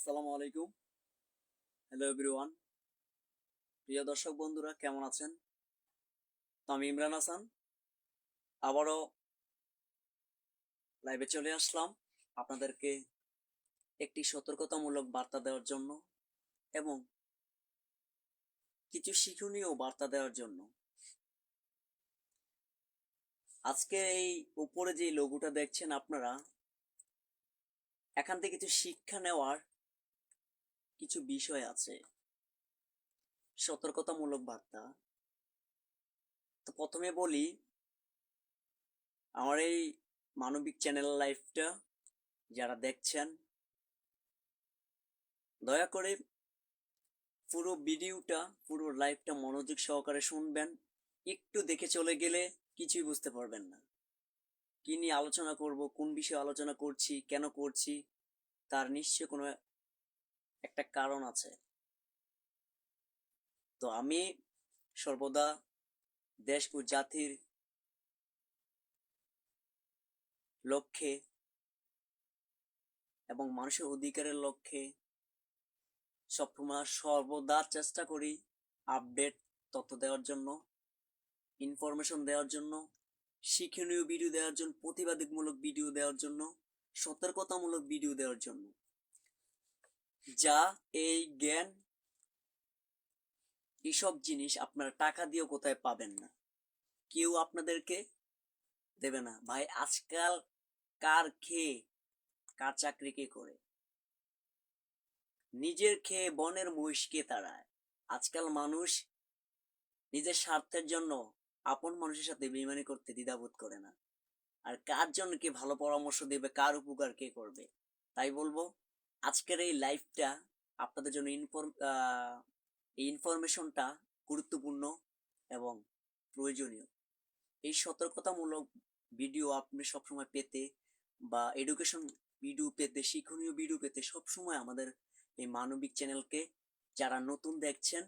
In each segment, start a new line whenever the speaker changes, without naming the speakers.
আসসালামু আলাইকুম। Hello everyone প্রিয় দর্শক বন্ধুরা, কেমন আছেন? তো আমি ইমরান হাসান। আবারও লাইভে চলে আসলাম আপনাদেরকে একটি সতর্কতামূলক বার্তা দেওয়ার জন্য এবং কিছু শিক্ষণীয় বার্তা দেওয়ার জন্য। আজকে এই উপরে যে লোগোটা দেখছেন আপনারা, এখান থেকে কিছু শিক্ষা নেওয়ার কিছু বিষয় আছে। সতর্কতামূলক বার্তা। তো প্রথমে বলি, আমার এই মানবিক চ্যানেল লাইফটা যারা দেখছেন, দয়া করে পুরো ভিডিওটা, পুরো লাইফটা মনোযোগ সহকারে শুনবেন। একটু দেখে চলে গেলে কিছুই বুঝতে পারবেন না। কি নিয়ে আলোচনা করব, কোন বিষয়ে আলোচনা করছি, কেন করছি, তার নিশ্চয় কোনো একটা কারণ আছে। তো আমি সর্বদা দেশ ও জাতির লক্ষ্যে এবং মানুষের অধিকারের লক্ষ্যে সবসময় সর্বদা চেষ্টা করি আপডেট তথ্য দেওয়ার জন্য ইনফরমেশন দেওয়ার জন্য, শিক্ষণীয় ভিডিও দেওয়ার জন্য, প্রতিবাদীমূলক ভিডিও দেওয়ার জন্য, সতর্কতামূলক ভিডিও দেওয়ার জন্য। যা, এই জ্ঞান, এসব জিনিস আপনারা টাকা দিয়েও কোথায় পাবেন না। কেউ আপনাদেরকে দেবে না। ভাই, আজকাল কার খেয়ে, কার চাকরি কে করে? নিজের খেয়ে বনের মহিষকে তাড়ায়? আজকাল মানুষ নিজের স্বার্থের জন্য আপন মানুষের সাথে বেইমানি করতে দ্বিধাবোধ করে না। আর কার জন্য কে ভালো পরামর্শ দেবে, কার উপকার কে করবে? তাই বলব আজকের এই লাইফটা আপনাদের জন্য ইনফর্ম এই ইনফরমেশনটা গুরুত্বপূর্ণ এবং প্রয়োজনীয়। এই সতর্কতামূলক ভিডিও আপনি সবসময় পেতে বা এডুকেশন ভিডিও পেতে, শিক্ষণীয় ভিডিও পেতে সবসময় আমাদের এই মানবিক চ্যানেলকে যারা নতুন দেখছেন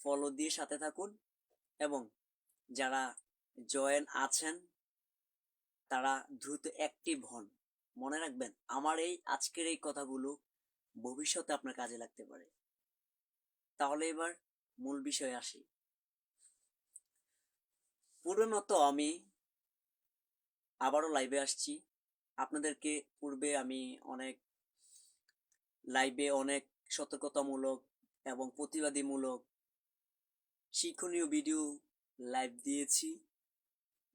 ফলো দিয়ে সাথে থাকুন এবং যারা জয়েন আছেন, তারা দ্রুত অ্যাক্টিভ হন। মনে রাখবেন, আমার এই আজকের এই কথাগুলো ভবিষ্যতে আপনার কাজে লাগতে পারে। তাহলে এবার মূল বিষয়ে আসি। পুরনত আমি আবারও লাইভে আসছি। আপনাদেরকে পূর্বে আমি অনেক লাইভে অনেক সতর্কতামূলক এবং প্রতিবাদীমূলক শিক্ষণীয় ভিডিও লাইভ দিয়েছি।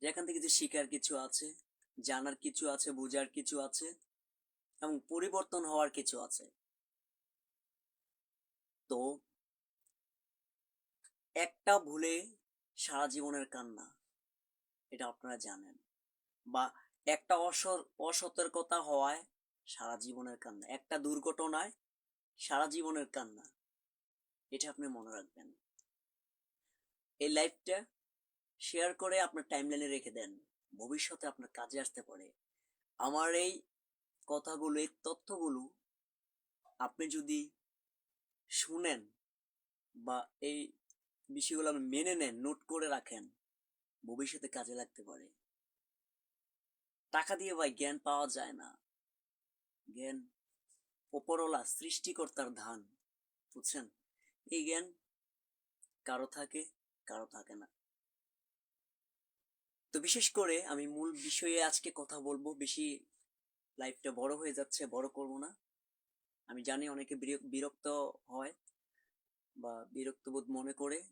যেখান থেকে যে শিকার কিছু আছে, জানার কিছু আছে, বোঝার কিছু আছে এবং পরিবর্তন হওয়ার কিছু আছে। তো একটা ভুলে সারা জীবনের কান্না, এটা আপনারা জানেন। বা একটা অস- অসতর্কতা হওয়ায় সারা জীবনের কান্না, একটা দুর্ঘটনায় সারা জীবনের কান্না, এটা আপনি মনে রাখবেন। এই লাইফটা শেয়ার করে আপনার টাইমলাইনে রেখে দেন, ভবিষ্যতে আপনার কাজে আসতে পারে। আমার এই কথাগুলো, এই তথ্যগুলো আপনি যদি শুনেন বা এই বিষয়গুলো আপনি মেনে নেন নোট করে রাখেন, ভবিষ্যতে কাজে লাগতে পারে। টাকা দিয়ে ভাই জ্ঞান পাওয়া যায় না। জ্ঞান ওপরওয়ালা, সৃষ্টিকর্তার ধান, বুঝছেন? এই জ্ঞান কারও থাকে কারও থাকে না। তো বিশেষ করে আমি মূল বিষয়ে আজকে কথা বলব, বেশি লাইফটা বড় হয়ে যাচ্ছে, বড় করব না। আমি জানি অনেকে বিরক- বিরক্ত হয় বা বিরক্তবোধ মনে করে।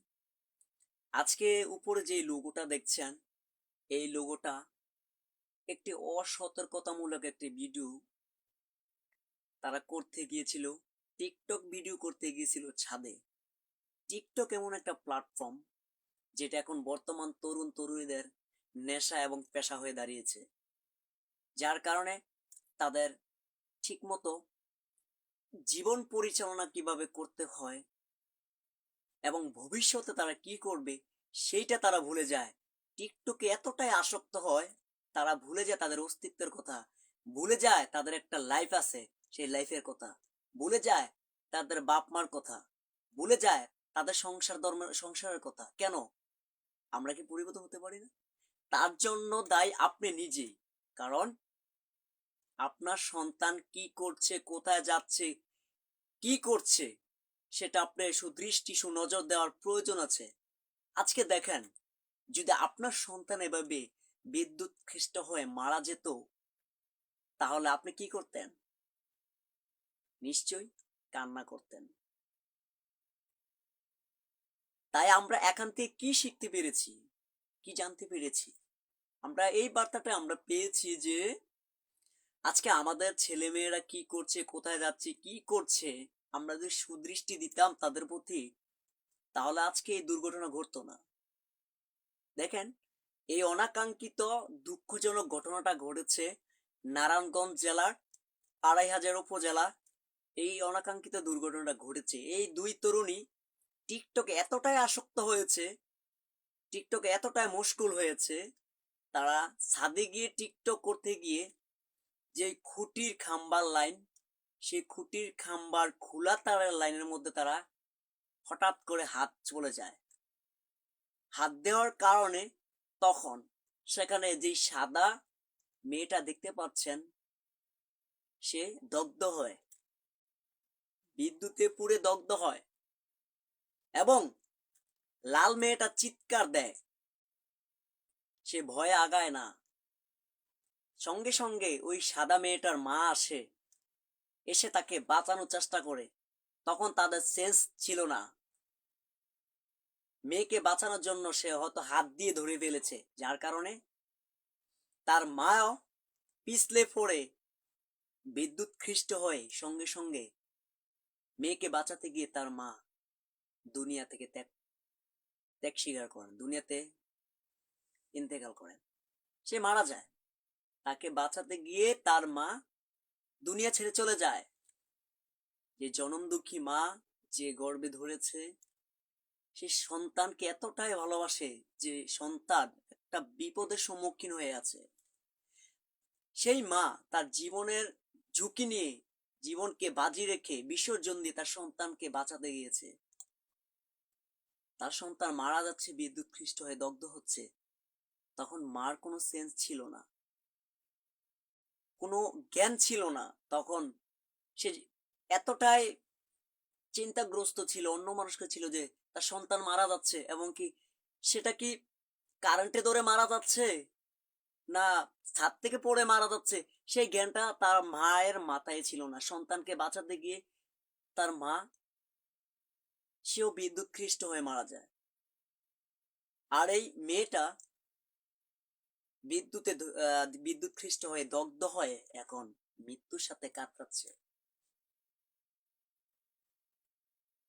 আজকে উপরে যে লোগোটা দেখছেন, এই লোগোটা একটি অসতর্কতামূলক একটি ভিডিও তারা করতে গিয়েছিল টিকটক ভিডিও করতে গিয়েছিল ছাদে। টিকটক এমন একটা প্ল্যাটফর্ম যেটা এখন বর্তমান তরুণ তরুণীদের নেশা এবং পেশা হয়ে দাঁড়িয়েছে, যার কারণে তাদের ঠিকমতো জীবন পরিচালনা কীভাবে করতে হয় এবং ভবিষ্যতে তারা কি করবে, সেইটা তারা ভুলে যায়। টিকটকে এতটাই আসক্ত হয়, তারা ভুলে যায় তাদের অস্তিত্বের কথা। ভুলে যায় তাদের একটা লাইফ আছে, সেই লাইফের কথা। ভুলে যায় তাদের বাপ মার কথা। ভুলে যায় তাদের সংসার ধর্মের সংসারের কথা। কেন? আমরা কি পরিবর্তন হতে পারি না? তার জন্য দায়ী আপনি নিজেই। কারণ আপনার সন্তান কি করছে, কোথায় যাচ্ছে, কি করছে, সেটা আপনার সুদৃষ্টি, সুনজর দেওয়ার প্রয়োজন আছে। আজকে দেখেন, যদি আপনার সন্তান এভাবে বিদ্যুৎ খ্রিস্ট হয়ে মারা যেত, তাহলে আপনি কি করতেন? নিশ্চয়ই কান্না করতেন। তাই আমরা এখান থেকে কি শিখতে পেরেছি? কি জানতে পেরেছি? আমরা এই বার্তাটা আমরা পেয়েছি যে আজকে আমাদের ছেলে মেয়েরা কি করছে, কোথায় যাচ্ছে, কি করছে, আমরা যদি সুদৃষ্টি দিতাম তাদের প্রতি, তাহলে আজকে এই দুর্ঘটনা ঘটতো না। দেখেন, এই অনাকাঙ্ক্ষিত দুঃখজনক ঘটনাটা ঘটেছে নারায়ণগঞ্জ জেলার আড়াই হাজার উপজেলা। এই অনাকাঙ্ক্ষিত দুর্ঘটনাটা ঘটেছে। এই দুই তরুণী টিকটকে এতটাই আসক্ত হয়েছে, টিকটকে এতটাই মুশকুল হয়েছে, তারা ছাদে গিয়ে টিকটক করতে গিয়ে যে খুঁটির খাম্বার লাইন, সেই খুঁটির খাম্বার খোলা তারের লাইনের মধ্যে তারা হঠাৎ করে হাত চলে যায়। হাত দেওয়ার কারণে তখন সেখানে যে সাদা মেয়েটা দেখতে পাচ্ছেন, সে দগ্ধ হয়, বিদ্যুতে পুড়ে দগ্ধ হয় এবং লাল মেয়েটা চিৎকার দেয়। সে ভয়ে আগায় না। সঙ্গে সঙ্গে ওই সাদা মেয়েটার মা আসে, এসে তাকে বাঁচানোর চেষ্টা করে। তখন তাদের সেন্স ছিল না। মেয়েকে বাঁচানোর জন্য সে হয়তো হাত দিয়ে ধরে ফেলেছে, যার কারণে তার মাও পিছলে পড়ে বিদ্যুৎ খ্রিস্ট হয়ে সঙ্গে সঙ্গে মেয়েকে বাঁচাতে গিয়ে তার মা দুনিয়া থেকে ত্যাগ ত্যাগ স্বীকার করেন, দুনিয়াতে ইন্তেকাল করেন। সে মারা যায়। তাকে বাঁচাতে গিয়ে তার মা দুনিয়া ছেড়ে চলে যায়। যে জনম দুঃখী মা যে গর্বে ধরেছে, সে সন্তানকে এতটাই ভালোবাসে যে সন্তান একটা বিপদের সম্মুখীন হয়ে আছে। সেই মা তার জীবনের ঝুঁকি নিয়ে জীবনকে বাজি রেখে বিসর্জন দিয়ে তার সন্তানকে বাঁচাতে গিয়েছে। তার সন্তান মারা যাচ্ছে বিদ্যুৎ খ্রিস্ট হয়ে দগ্ধ হচ্ছে। তখন মার কোনো সেন্স ছিল না। কোনো জ্ঞান ছিল না, তখন সে এতটাই চিন্তাগ্রস্ত ছিল, অন্য মানুষকে ছিল যে তার সন্তান মারা যাচ্ছে এবং কি সেটা কি কারেন্টে ধরে মারা যাচ্ছে? না ছাদ থেকে পড়ে মারা যাচ্ছে? সেই জ্ঞানটা তার মায়ের মাথায় ছিল না। সন্তানকে বাঁচাতে গিয়ে তার মা সেও বিদ্যুৎ খ্রিস্ট হয়ে মারা যায়। আর এই মেয়েটা বিদ্যুতে বিদ্যুৎ খ্রিস্ট হয়ে দগ্ধ হয়ে এখন মৃত্যুর সাথে কাতরাচ্ছে।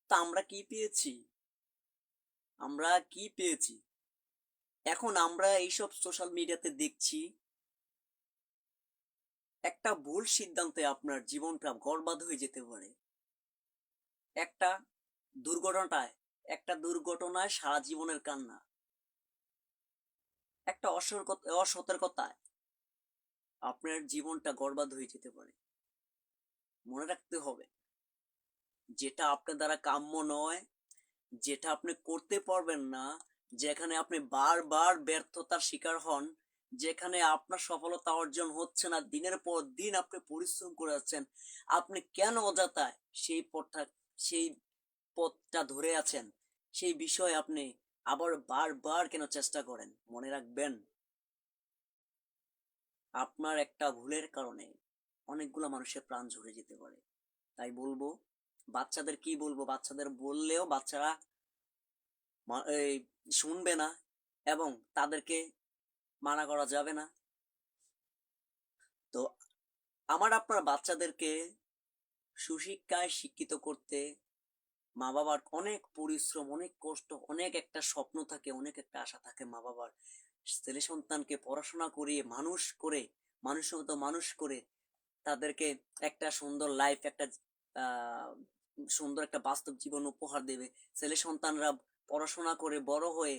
তা আমরা কি পেয়েছি? আমরা কি পেয়েছি? এখন আমরা এইসব সোশ্যাল মিডিয়াতে দেখছি একটা ভুল সিদ্ধান্তে আপনার জীবনটা বরবাদ হয়ে যেতে পারে। একটা দুর্ঘটনায় একটা দুর্ঘটনায় সারা জীবনের কান্না। একটা অসতর্কতায় আপনার জীবনটা বরবাদ হয়ে যেতে পারে। মনে রাখতে হবে, যেটা আপনার দ্বারা কাম্য নয়, যেটা আপনি করতে পারবেন না, যেখানে আপনি বারবার ব্যর্থতার শিকার হন, যেখানে আপনার সফলতা অর্জন হচ্ছে না, দিনের পর দিন আপনি পরিশ্রম করে যাচ্ছেন আপনি কেন অযথায় সেই পথটা সেই পথটা ধরে আছেন, সেই বিষয়ে আপনি আবার বারবার কেন চেষ্টা করেন? মনে রাখবেন, আপনার একটা ভুলের কারণে অনেকগুলো মানুষের প্রাণ ঝরে যেতে পারে। তাই বলব, বাচ্চাদের কি বলব? বাচ্চাদের বললেও বাচ্চারা এই, শুনবে না এবং তাদেরকে মানা করা যাবে না। তো, আমার আপনার বাচ্চাদেরকে সুশিক্ষায় শিক্ষিত করতে মা বাবার অনেক পরিশ্রম, অনেক কষ্ট, অনেক একটা স্বপ্ন থাকে, অনেক একটা আশা থাকে মা বাবার ছেলে সন্তানকে পড়াশোনা করিয়ে মানুষ করে মানুষের মতো মানুষ করে তাদেরকে একটা সুন্দর লাইফ একটা সুন্দর একটা বাস্তব জীবন উপহার দেবে। ছেলে সন্তানরা পড়াশোনা করে বড় হয়ে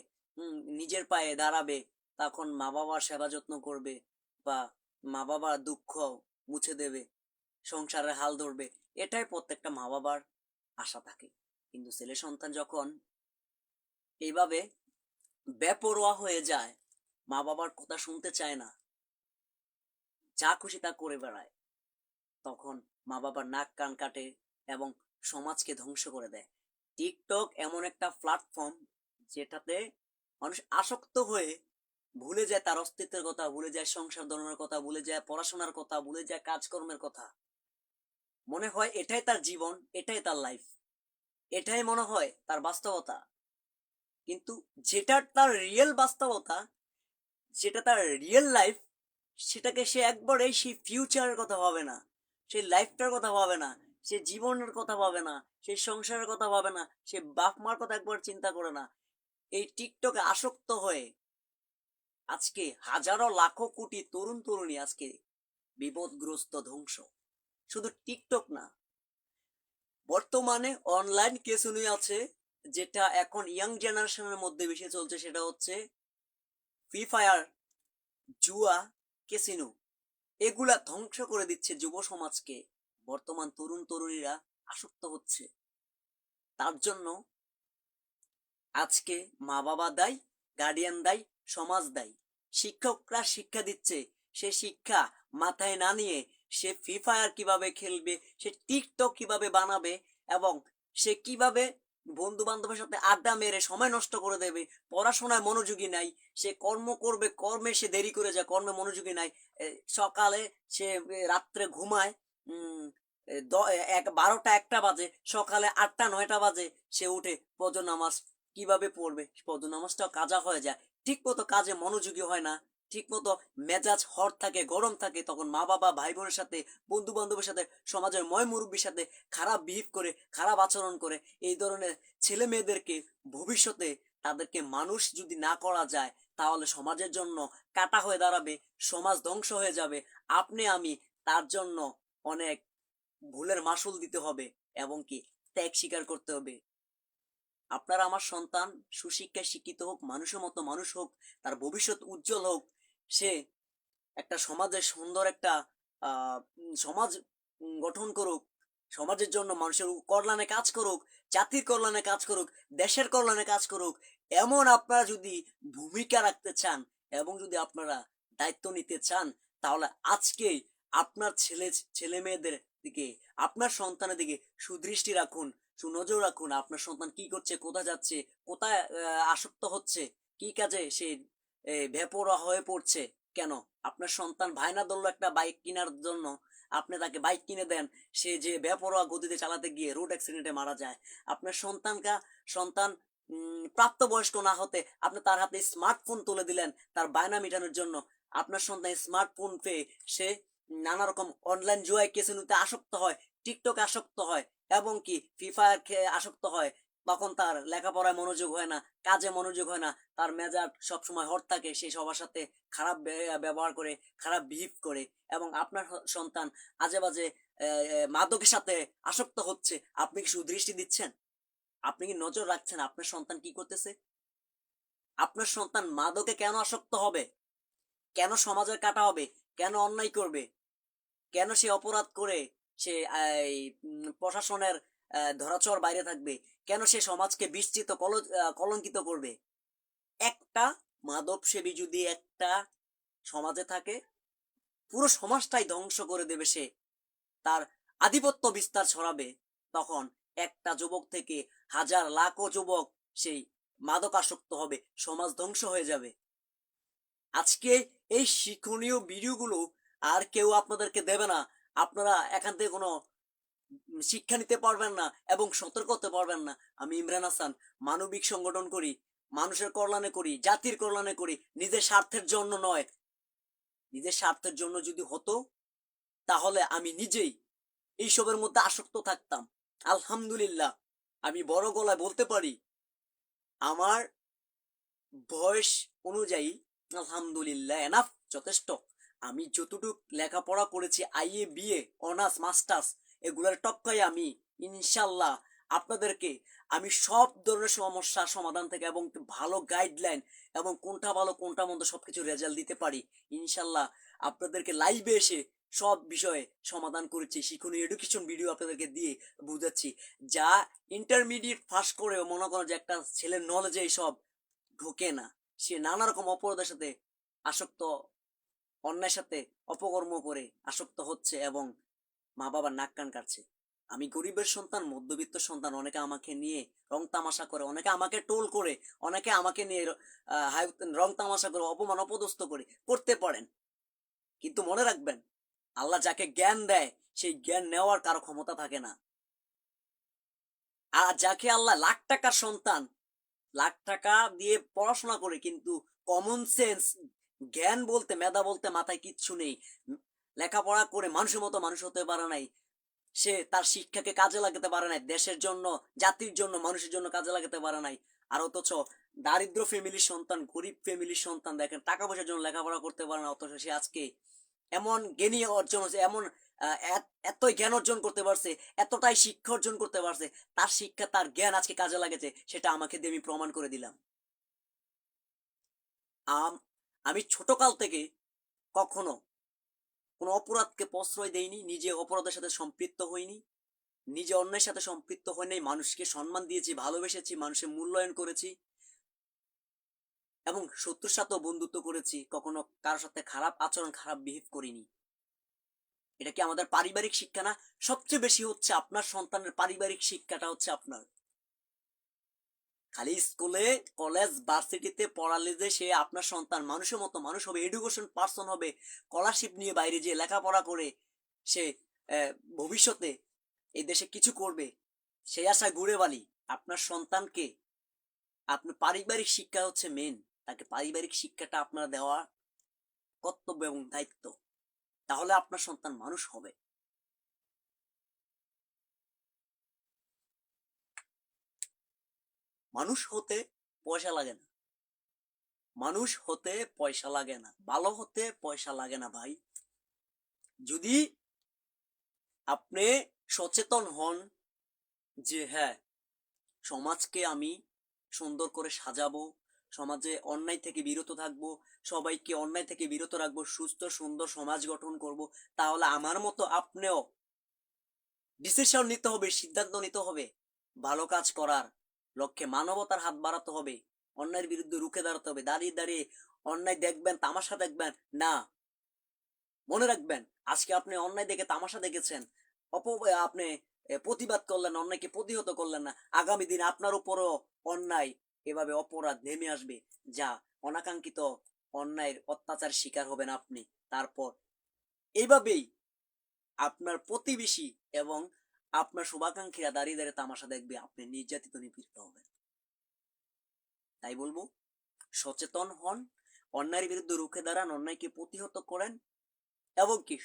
নিজের পায়ে দাঁড়াবে, তখন মা বাবার সেবা যত্ন করবে বা মা বাবার দুঃখ মুছে দেবে, সংসারের হাল ধরবে। এটাই প্রত্যেকটা মা বাবার আশা থাকে। কিন্তু ছেলে সন্তান যখন এইভাবে বেপরোয়া হয়ে যায় মা বাবার কথা শুনতে চায় না, যা খুশি তা করে বেড়ায়, তখন মা বাবার নাক কান কাটে এবং সমাজকে ধ্বংস করে দেয়। টিকটক এমন একটা প্ল্যাটফর্ম যেটাতে মানুষ আসক্ত হয়ে ভুলে যায় তার অস্তিত্বের কথা, ভুলে যায় সংসার ধর্মের কথা, ভুলে যায় পড়াশোনার কথা, ভুলে যায় কাজকর্মের কথা। মনে হয় এটাই তার জীবন, এটাই তার লাইফ এটাই মনে হয় তার বাস্তবতা। কিন্তু যেটা তার রিয়েল বাস্তবতা, যেটা তার রিয়েল লাইফ সেটাকে সে একবারে সেই ফিউচারের কথা ভাবে না। সেই লাইফটার কথা ভাবে না, সে জীবনের কথা ভাবে না, সে সংসারের কথা ভাবে না, সে বাপ মার কথা একবার চিন্তা করে না। এই টিকটকে আসক্ত হয়ে আজকে হাজারো লাখো কোটি তরুণ তরুণী আজকে বিপদগ্রস্ত ধ্বংস। শুধু টিকটক না বর্তমানে অনলাইন কেসুনি আছে, যেটা এখন ইয়াং জেনারেশনের মধ্যে বেশি চলছে, সেটা হচ্ছে ফ্রি ফায়ার জুয়া কেসিনো এগুলা ধ্বংস করে দিচ্ছে যুব সমাজকে। বর্তমান তরুণ তরুণীরা আসক্ত হচ্ছে। তার জন্য আজকে মা বাবা দায়ী গার্ডিয়ান দায়ী, সমাজ দায়ী। শিক্ষকরা শিক্ষা দিচ্ছে। সে শিক্ষা মাথায় না নিয়ে সে ফ্রি ফায়ার কীভাবে খেলবে সে টিকটক কীভাবে বানাবে এবং সে কীভাবে বন্ধু বান্ধবের সাথে আড্ডা মেরে সময় নষ্ট করে দেবে পড়াশোনায় মনোযোগী নাই সে কর্ম করবে কর্মে সে দেরি করে যায় কর্মে মনোযোগী নাই সকালে সে রাত্রে ঘুমায় উম, এক বারোটা একটা বাজে সকালে আটটা নয়টা বাজে সে উঠে ফজর নামাজ কীভাবে পড়বে ফজর নামাজটাও কাজা হয়ে যায় ঠিক মতো কাজে মনোযোগী হয় না ঠিক মতো মেজাজ হট থাকে, গরম থাকে, তখন মা বাবা ভাই বোনের সাথে বন্ধু বান্ধবের সাথে, সমাজের ময় মুরব্বীর সাথে খারাপ বিহেভ করে, খারাপ আচরণ করে, এই ধরনের ছেলে মেয়েদেরকে ভবিষ্যতে তাদেরকে মানুষ যদি না করা যায়, তাহলে সমাজের জন্য কাটা হয়ে দাঁড়াবে, সমাজ ধ্বংস হয়ে যাবে। আপনি, আমি, তার জন্য অনেক ভুলের মাসুল দিতে হবে এবং কি ত্যাগ স্বীকার করতে হবে। আপনার আমার সন্তান, সুশিক্ষায় শিক্ষিত হোক, মানুষের মতো মানুষ হোক, তার ভবিষ্যৎ উজ্জ্বল হোক সে একটা সমাজের সুন্দর একটা সমাজ গঠন করুক, সমাজের জন্য মানুষের কল্যাণে কাজ করুক, জাতির কল্যাণে কাজ করুক, দেশের কল্যাণে কাজ করুক, এমন আপনারা যদি ভূমিকা রাখতে চান এবং যদি আপনারা দায়িত্ব নিতে চান, তাহলে আজকেই আপনার ছেলে ছেলে মেয়েদের দিকে, আপনার সন্তানের দিকে সুদৃষ্টি রাখুন, সুনজর রাখুন, আপনার সন্তান কি করছে, কোথায় যাচ্ছে, কোথায় আসক্ত হচ্ছে, কি কাজে সে বেপরোয়া হয়ে পড়ছে। কেন? আপনার সন্তান ভাইনা ধরলো একটা বাইক কেনার জন্য। আপনি তাকে বাইক কিনে দেন। সে যে বেপরোয়া গতিতে চালাতে গিয়ে রোড অ্যাক্সিডেন্টে মারা যায়। আপনার সন্তানকা, সন্তান প্রাপ্তবয়স্ক না হতে আপনি তার হাতে স্মার্টফোন তুলে দিলেন তার বায়না মেটানোর জন্য। আপনার সন্তান স্মার্টফোন পেয়ে সে নানা রকম অনলাইন জুয়ায় কেসিনোতে আসক্ত হয় টিকটকে আসক্ত হয়, এবং কি ফ্রি ফায়ার খেয়ে আসক্ত হয় তখন তার লেখাপড়ায় মনোযোগ হয় না, কাজে মনোযোগ হয় না, তার মেজাজ সবসময় হট থাকে, সে সবার সাথে খারাপ ব্যবহার করে, খারাপ বিহেভ করে এবং আপনার সন্তান আজে বাজে মাদকের সাথে আসক্ত হচ্ছে, আপনি কি সুদৃষ্টি দিচ্ছেন? আপনি কি নজর রাখছেন আপনার সন্তান কি করতেছে? আপনার সন্তান মাদকে কেন আসক্ত হবে? কেন সমাজের কাটা হবে? কেন অন্যায় করবে? কেন সে অপরাধ করে? সে প্রশাসনের ধরাচর বাইরে থাকবে। কেন সে সমাজকে বিস্তৃত কলঙ্কিত করবে? একটা মাদক সেবী যদি একটা সমাজে থাকে, পুরো সমাজটাই ধ্বংস করে দেবে সে। তার আধিপত্য বিস্তার ছড়াবে। তখন একটা যুবক থেকে হাজার, লাখো যুবক সেই মাদক আসক্ত হবে। সমাজ ধ্বংস হয়ে যাবে। আজকে এই শিক্ষণীয় ভিডিওগুলো আর কেউ আপনাদেরকে দেবে না। আপনারা এখান থেকে কোনো শিক্ষা নিতে পারবেন না এবং সতর্ক হতে পারবেন না। আমি ইমরান হাসান, মানবিক সংগঠন করি, মানুষের কল্যাণে করি, জাতির কল্যাণে করি, নিজের স্বার্থের জন্য নয়। নিজের স্বার্থের জন্য যদি হতো, তাহলে আমি নিজেই এইসবের মধ্যে আসক্ত থাকতাম। আলহামদুলিল্লাহ, আমি বড় গলায় বলতে পারি, আমার বয়স অনুযায়ী আলহামদুলিল্লাহ এনাফ যথেষ্ট। আমি যতটুক লেখাপড়া করেছি আইএ বিএ অনার্স মাস্টার্স এগুলোর টপকাই আমি, ইনশাল্লাহ আপনাদেরকে আমি সব ধরনের সমস্যার সমাধান থেকে এবং ভালো গাইডলাইন এবং কোনটা ভালো, কোনটা মন্দ সবকিছু রেজাল্ট দিতে পারি, ইনশাল্লাহ আপনাদেরকে লাইভে এসে সব বিষয়ে সমাধান করেছি, শিক্ষণীয় এডুকেশন ভিডিও আপনাদেরকে দিয়ে বুঝাচ্ছি। যা ইন্টারমিডিয়েট পাস করেও মনে করো যে একটা ছেলের নলেজে সব ঢোকে না, সে নানা রকম অপরাধের সাথে আসক্ত, অন্যের সাথে অপকর্ম করে আসক্ত হচ্ছে এবং মা বাবার নাক কান কাটছে। আমি গরিবের সন্তান, মধ্যবিত্ত সন্তান, অনেকে আমাকে নিয়ে রং তামাশা করে, অনেকে আমাকে টোল করে, অনেকে আমাকে নিয়ে রং তামাশা করে, অপমান, অপদস্থ করে, করতে পারেন। কিন্তু মনে রাখবেন, আল্লাহ যাকে জ্ঞান দেয়, সেই জ্ঞান নেওয়ার কারও ক্ষমতা থাকে না। আর যাকে আল্লাহ লাখ টাকার সন্তান, লাখ টাকা দিয়ে পড়াশোনা করে, কিন্তু কমন সেন্স জ্ঞান বলতে, মেধা বলতে মাথায় কিচ্ছু নেই। লেখাপড়া করে মানুষের মতো মানুষ হতে পারে নাই। সে তার শিক্ষাকে কাজে লাগাতে পারে নাই, দেশের জন্য, জাতির জন্য, মানুষের জন্য কাজে লাগাতে পারে নাই। আর অথচ দারিদ্র ফ্যামিলির সন্তান, গরিব ফ্যামিলির সন্তান দেখেন, টাকা পয়সার জন্য লেখাপড়া করতে পারে না, অথচ সে আজকে এমন জ্ঞানী অর্জন হচ্ছে, এমন এত- জ্ঞান অর্জন করতে পারছে, এতটাই শিক্ষা অর্জন করতে পারছে, তার শিক্ষা, তার জ্ঞান আজকে কাজে লাগেছে, সেটা আমাকে দিয়ে আমি প্রমাণ করে দিলাম। আম- আমি ছোটকাল থেকে কখনো কোনো অপরাধকে প্রশ্রয় দেইনি নিজে অপরাধের সাথে সম্পৃক্ত হইনি নিজে অন্যের সাথে সম্পৃক্ত হয়নি মানুষকে সম্মান দিয়েছি, ভালোবেসেছি মানুষের মূল্যায়ন করেছি এবং শত্রুর সাথেও বন্ধুত্ব করেছি, কখনো কারোর সাথে খারাপ আচরণ, খারাপ বিহেভ করিনি। এটা কি আমাদের পারিবারিক শিক্ষা না? সবচেয়ে বেশি হচ্ছে আপনার সন্তানের পারিবারিক শিক্ষাটা হচ্ছে আপনার। খালি স্কুলে, কলেজ, ভার্সিটিতে পড়ালে যে সে আপনার সন্তান, মানুষের মতো মানুষ হবে এডুকেশন পার্সন হবে স্কলারশিপ নিয়ে বাইরে যে লেখাপড়া করে সে ভবিষ্যতে এই দেশে কিছু করবে, সেই আশা ঘুরে বালি। আপনার সন্তানকে আপনার পারিবারিক শিক্ষা হচ্ছে মেন তাকে পারিবারিক শিক্ষাটা আপনার দেওয়া কর্তব্য এবং দায়িত্ব। তাহলে আপনার সন্তান মানুষ হবে। মানুষ হতে পয়সা লাগে না। মানুষ হতে পয়সা লাগে না। ভালো হতে পয়সা লাগে না ভাই। যদি আপনি সচেতন হন যে হ্যাঁ সমাজকে আমি সুন্দর করে সাজাবো, সমাজে অন্যায় থেকে বিরত থাকব, সবাইকে অন্যায় থেকে বিরত রাখব, সুস্থ, সুন্দর সমাজ গঠন করব, তাহলে আমার মতো আপনিও ডিসিশন নিতে হবে, সিদ্ধান্ত নিতে হবে, ভালো কাজ করার। লক্ষ্যে মানবতার হাত বাড়াতে হবে অন্যায়ের বিরুদ্ধে রুখে দাঁড়াতে হবে, দাঁড়িয়ে দাঁড়িয়ে অন্যায় দেখবেন, তামাশা দেখবেন, না। মনে রাখবেন, আজকে আপনি অন্যায় দেখে তামাশা দেখেছেন, অপ আপনি প্রতিবাদ করলেন, অন্যায়কে প্রতিহত করলেন না, আগামী দিন আপনার উপরও অন্যায়, এভাবে অপরাধ নেমে আসবে, যা অনাকাঙ্ক্ষিত অন্যায়ের অত্যাচার শিকার হবেন আপনি। তারপর এইভাবেই আপনার প্রতিবেশী এবং আপনার শুভাকাঙ্ক্ষীরা দাঁড়িয়ে দাঁড়িয়ে তামাশা দেখবে আপনি নির্যাতিত, নিপীড়িত হবেন। তাই বলব, সচেতন হন, অন্যায়ের বিরুদ্ধে রুখে দাঁড়ান, অন্যায়কে প্রতিহত করেন এবং কি,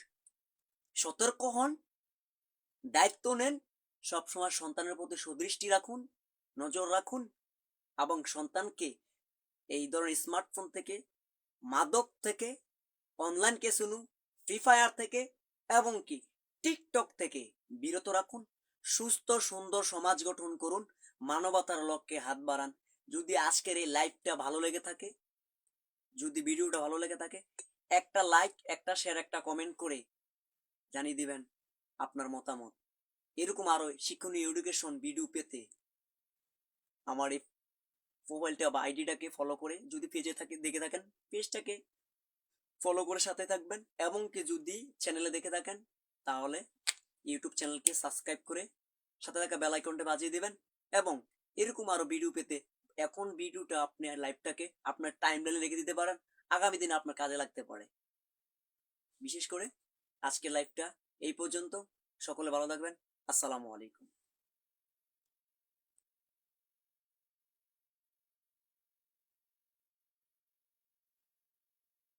সতর্ক হন, দায়িত্ব নেন, সবসময় সন্তানের প্রতি সুদৃষ্টি রাখুন, নজর রাখুন এবং সন্তানকে এই ধরনের স্মার্টফোন থেকে, মাদক থেকে অনলাইন কেসুনু ফ্রি ফায়ার থেকে এবং কি টিকটক থেকে বিরত রাখুন, সুস্থ, সুন্দর সমাজ গঠন করুন, মানবতার লক্ষ্যে হাত বাড়ান। যদি আজকের এই লাইভটা ভালো লেগে থাকে, যদি ভিডিওটা ভালো লেগে থাকে, একটা লাইক একটা শেয়ার একটা কমেন্ট করে জানিয়ে দিবেন আপনার মতামত। এরকম আরও শিক্ষণীয় এডুকেশন ভিডিও পেতে আমার এই মোবাইলটা বা আইডিটাকে ফলো করে যদি পেজে থাকে, দেখে থাকেন পেজটাকে ফলো করে সাথে থাকবেন এবং কি যদি চ্যানেলে দেখে থাকেন, তাহলে ইউটিউব চ্যানেলকে সাবস্ক্রাইব করে সাথে থাকা বেল আইকনটা বাজিয়ে দেবেন এবং এরকম আরও ভিডিও পেতে এখন ভিডিওটা আপনি লাইভটাকে আপনার টাইম লাইনে রেখে দিতে পারেন। আগামী দিনে আপনার কাজে লাগতে পারে। বিশেষ করে আজকের লাইভটা এই পর্যন্ত। সকলে ভালো থাকবেন। আসসালামু আলাইকুম।